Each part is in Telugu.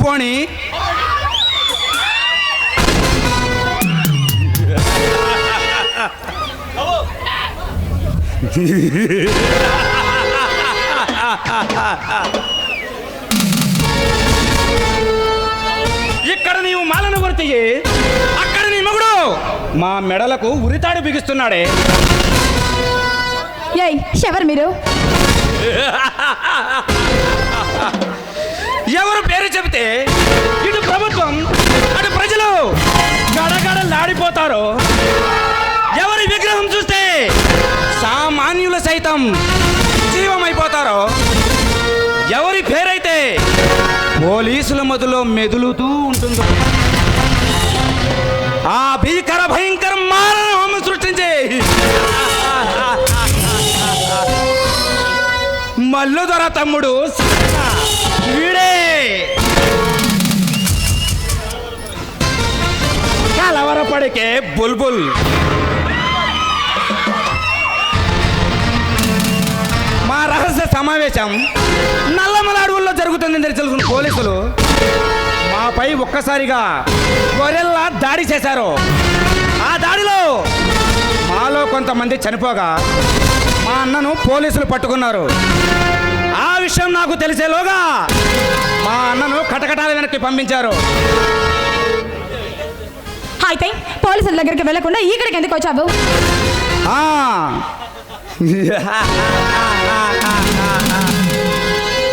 పూబోని ఇక్కడ నీవు మాలను వర్తి అక్కడ నీ మగుడు. మా మెడలకు ఉరితాడు బిగిస్తున్నాడే. ఏయ్ ఎవరు మీరు. పోలీసుల మెదులుతూ ఉంటుందో. ఆ భీకర భయంకర మారణం సృష్టించే. మల్లు దొర తమ్ముడు వీడే. కలవరపడికే బుల్బుల్. మా రహస్య సమావేశం నల్లమల అడవుల్లో జరుగుతుందని తెలుసుకున్న పోలీసులు మాపై ఒక్కసారిగా గొర్రెల్లా దాడి చేశారు. ఆ దాడిలో మాలో కొంతమంది చనిపోగా మా అన్నను పోలీసులు పట్టుకున్నారు. ఆ విషయం నాకు తెలిసేలోగా మా అన్నను కటకటాల వెనక్కి పంపించారు. అయితే పోలీసుల దగ్గరికి వెళ్ళకుండా ఇక్కడికి ఎందుకు వచ్చావు.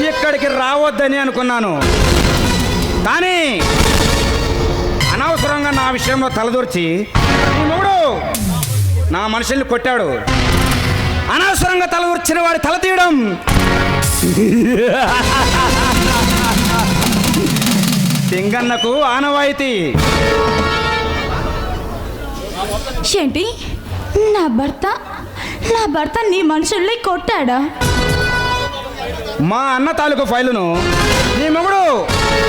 ఇక్కడికి రావద్దని అనుకున్నాను. కానీ అనవసరంగా నా విషయంలో తలదూర్చి ఈ మొగుడు నా మనుషుల్ని కొట్టాడు. అనవసరంగా తలదూర్చిన వాడి తల తీయడం. సింగన్నకు ఆనవాయితీ. ఏంటి? నా భర్త నా భర్త నీ మనుషుల్ని కొట్టాడా? మా అన్న తాలూకు ఫైలును నీ మొగుడు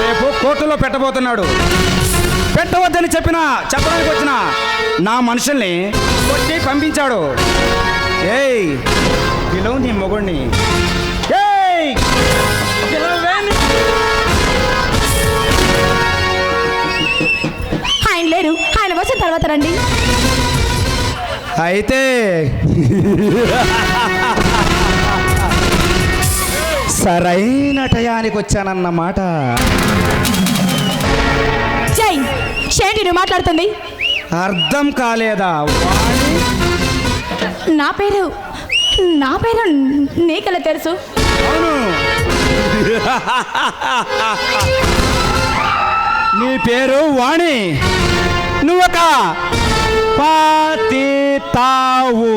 రేపు కోర్టులో పెట్టబోతున్నాడు. పెట్టవద్దని చెప్పిన చెప్పడానికి వచ్చిన నా మనుషుల్ని కొట్టి పంపించాడు. ఏయ్ పిలవు నీ మొగుడిని. ఏయ్! ఆయన లేరు. ఆయన వచ్చిన తర్వాత రండి. అయితే సరైన టయానికి వచ్చానన్నమాట జై! ఏంటి నువ్వు మాట్లాడుతుంది? అర్థం కాలేదా? నా పేరు నా పేరు నీకెలా తెలుసు? అవును. నీ పేరు వాణి. నువ్వొక పాతితావు.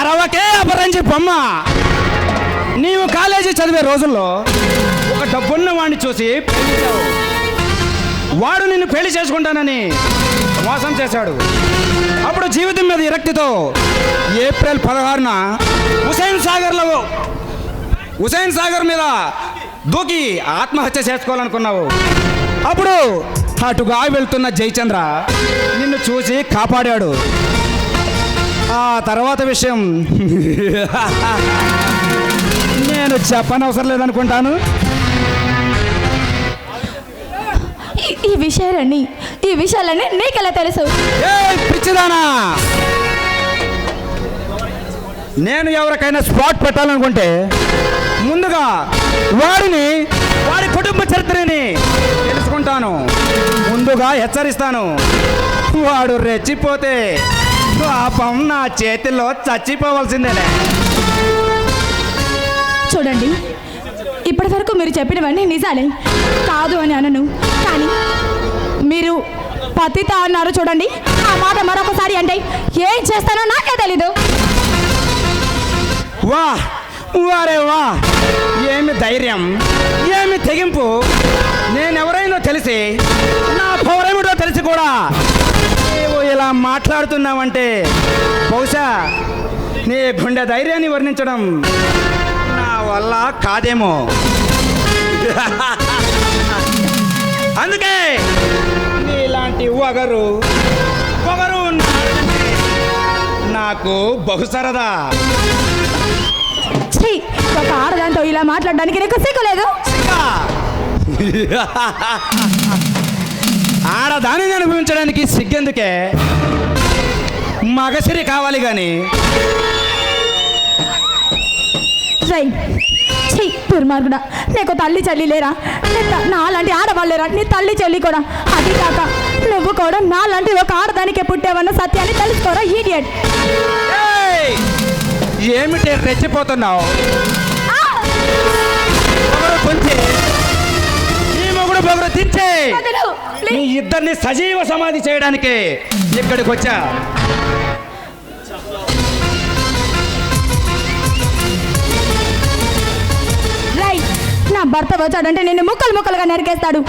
అరవకే అపరంజి బొమ్మ నీవు కాలేజీ చదివే రోజుల్లో ఒక డబ్బున్న వాడిని చూసి వాడు నిన్ను పెళ్ళి చేసుకుంటానని మోసం చేశాడు. అప్పుడు జీవితం మీద విరక్తితో ఏప్రిల్ పదహారున హుసేన్ సాగర్లో హుసేన్ సాగర్ మీద దూకి ఆత్మహత్య చేసుకోవాలనుకున్నావు. అప్పుడు అటుగా వెళ్తున్న జయచంద్ర నిన్ను చూసి కాపాడాడు. ఆ తర్వాత విషయం. నేను చెప్పనవసరం లేదనుకుంటాను ఈ- విషయాలన్నీ ఈ విషయాలన్నీ నీకెలా తెలుసు? పిచ్చిదానా! నేను ఎవరికైనా స్పాట్ పెట్టాలనుకుంటే ముందుగా వాడిని వాడి కుటుంబ చరిత్రని తెలుసుకుంటాను. ముందుగా హెచ్చరిస్తాను. వాడు రెచ్చిపోతే పాపం నా చేతిలో చచ్చిపోవలసిందేనే చూడండి ఇప్పటి వరకు మీరు చెప్పినవన్నీ నిజాలే. కాదు అని అనను కానీ మీరు పతిత అన్నారు చూడండి ఆ మాట మరొకసారి అంటే ఏం చేస్తానో నాకే తెలీదు. వా వారే వా. ఏమి ధైర్యం ఏమి తెగింపు. నేనెవరైనా తెలిసి నా పౌరమిటో తెలిసి కూడా నీవు ఇలా మాట్లాడుతున్నావంటే బహుశా నీ గుండె ధైర్యాన్ని వర్ణించడం నా వల్ల కాదేమో. అందుకే నీలాంటి ఒగరు పొగరు నాకు బహు సరదా ఛీ ఒక ఆడదాంతో ఇలా మాట్లాడడానికి నీకు సిగ్గులేదు ఆడదానిని అనుభవించడానికి సిగ్గెందుకే? మగసిరి కావాలి కానీ దుర్మార్గుడా నీకు తల్లి చెల్లి లేరా? నాలాంటి ఆడవాళ్ళు లేరా? నీ తల్లి చెల్లి కూడా? అది కాక నువ్వు కూడా నాలాంటి ఒక ఆడదానికే పుట్టావన్న సత్యాన్ని తెలుసుకోరా ఈడియట్! ఏమిటి రెచ్చిపోతున్నావు? మీ ఇద్దరిని సజీవ సమాధి చేయడానికి ఇక్కడికి వచ్చా నా భర్త వచ్చాడంటే నిన్ను ముక్కలు ముక్కలుగా నరికేస్తాడు.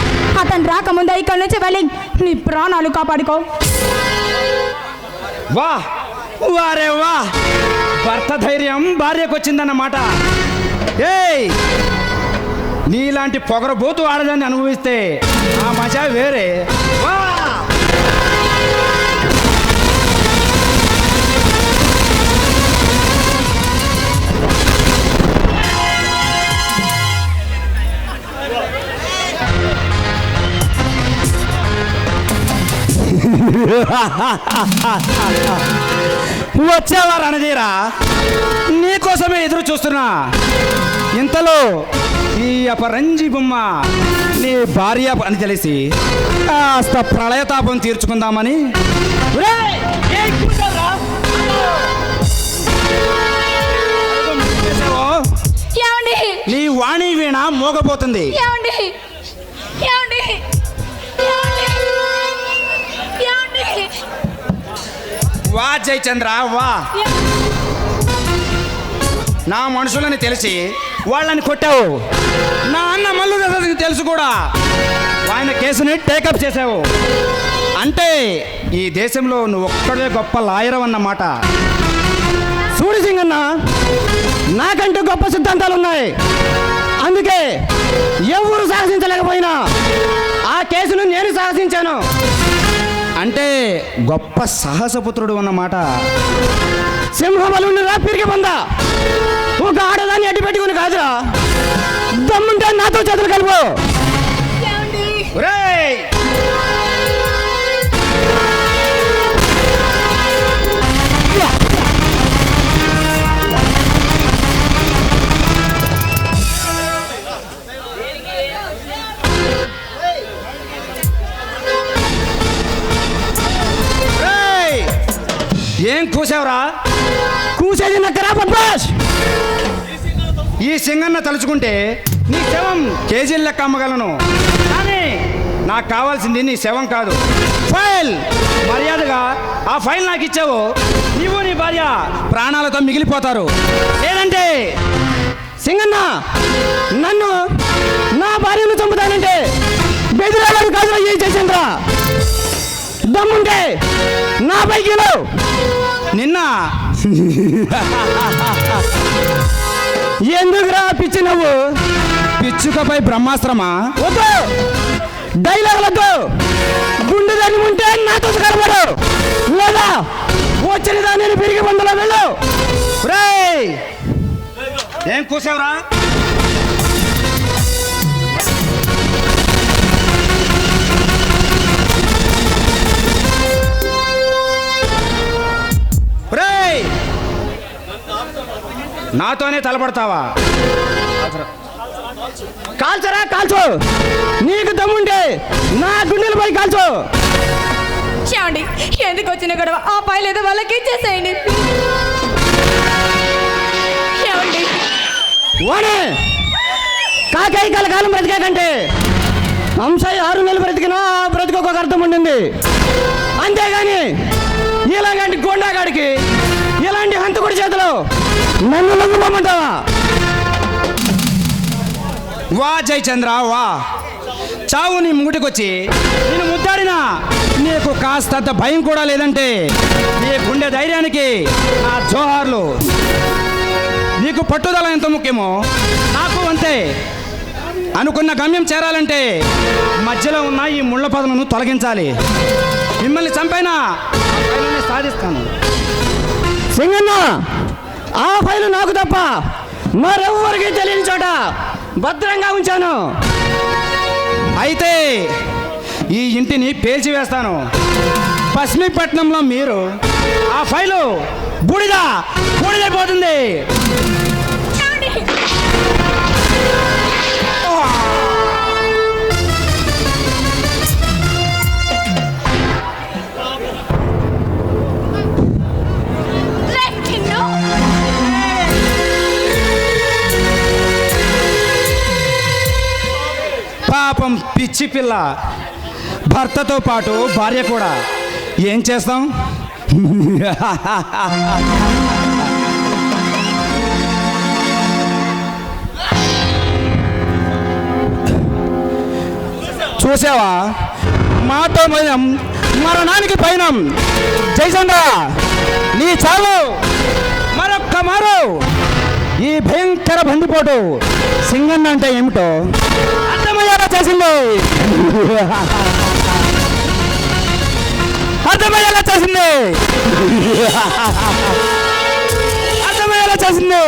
అతను రాకముందే ఇక్కడి నుంచి వెళ్ళి నీ ప్రాణాలు కాపాడుకో. వా వారే వా. భర్త ధైర్యం భార్యకు వచ్చిందన్నమాట ఏయ్ నీలాంటి పొగరబోతు ఆడదాన్ని అనుభవిస్తే ఆ మజా వేరే. వా వచ్చావా రణధీరా నీకోసమే ఎదురు చూస్తున్నా. ఇంతలో ఈ అపరంజి బొమ్మ నీ భార్య అని తెలిసి కాస్త ప్రళయతాపం తీర్చుకుందామని. నీ వాణి వీణ మోగబోతుంది వా జయచంద్ర వా. నా మనుషులని తెలిసి వాళ్ళని కొట్టావు. నా అన్న మల్లు తెలుసు కూడా. ఆయన కేసుని టేకప్ చేసావు అంటే ఈ దేశంలో నువ్వు ఒక్కడే గొప్ప లాయర్ అన్నమాట. సూడి సింగ్ అన్న నాకంటూ గొప్ప సిద్ధాంతాలు ఉన్నాయి అందుకే ఎవరు సాహసించలేకపోయినా ఆ కేసును నేను సాహసించాను. అంటే గొప్ప సాహసపుత్రుడు అన్నమాట సింహబలుని రా పిరిగి పొందా ఒక ఆడదాన్ని అడ్డు పెట్టుకుని కాదురా. దమ్ముంటే నాతో చేతులు కలుపు. ఏం కూసావురా? కూసేది నక్కరా బద్మాష్ ఈ సింగన్న తలుచుకుంటే నీ శవం కేజీల లెక్క అమ్మగలను. కానీ నాకు కావాల్సింది నీ శవం కాదు. ఫైల్! మర్యాదగా ఆ ఫైల్ నాకు ఇచ్చావు. నీవు నీ భార్య ప్రాణాలతో మిగిలిపోతారు. లేదంటే సింగన్న నన్ను నా భార్యను చంపుతానంటే బెదిరాలను కాదురా ఏం చేసిండ్రా దమ్ముంటే నా పైకి. నిన్న? ఎందుకురా పిచ్చి నువ్వు? పిచ్చుకపై బ్రహ్మాస్త్రమా? వద్దు! డైలాగ్ వద్దు గుండె దాన్ని ఉంటే నాతో కనబడు. లేదా వచ్చిన దాన్ని పెరిగి మందులో వెళ్ళు. రేయ్! ఏం కూసావురా? నాతోనే తలపడతావా? కాల్చరా. కాల్చు. నీకు దమ్ముంటే నా గుండెలపై కాల్చు. ఏమండి ఎందుకు వచ్చిన గొడవ? ఆ పై లేదా వాళ్ళకి ఇచ్చేసేయండి. ఏమండి వాడే కాకాయ కలకాలం బ్రతికా కంటే అంశాయి ఆరు నెలలు బ్రతికినా ఆ బ్రతికి ఒక అర్థం ఉండింది. అంతేగాని ఇలాంటి గోండాగాడికి ఇలాంటి హంతకుడి చేతిలో నన్ను లొంగిపోమంటావా వా జయచంద్ర వా. చావు నీ ముంగుటికొచ్చి. నేను ముద్దాడినా. నీకు కాస్తంత భయం కూడా లేదంటే నీ గుండె ధైర్యానికి నా జోహార్లు. నీకు పట్టుదల ఎంత ముఖ్యమో నాకు అంతే. అనుకున్న గమ్యం చేరాలంటే మధ్యలో ఉన్న ఈ ముళ్ళ పదలను తొలగించాలి. మిమ్మల్ని చంపైనా సాధిస్తాను. సింగన్న! ఆ ఫైలు నాకు తప్ప మరెవ్వరికి తెలియని చోట భద్రంగా ఉంచాను. అయితే ఈ ఇంటిని పేల్చివేస్తాను. పశ్చిమపట్నంలో మీరు ఆ ఫైలు బూడిద బూడిదైపోతుంది. పిచ్చి పిల్ల. భర్తతో పాటు భార్య కూడా. ఏం చేస్తాం? చూసావా? మాతో మయం మరణానికి పైన జయచంద్ర నీ చాలు మరొక్క మారు. ఈ భయంకర బందిపోటు సింగన్న అంటే ఏమిటో? చేసింది అర్థమయ్యేలా చేసింది అర్థమయ్యేలా చేసింది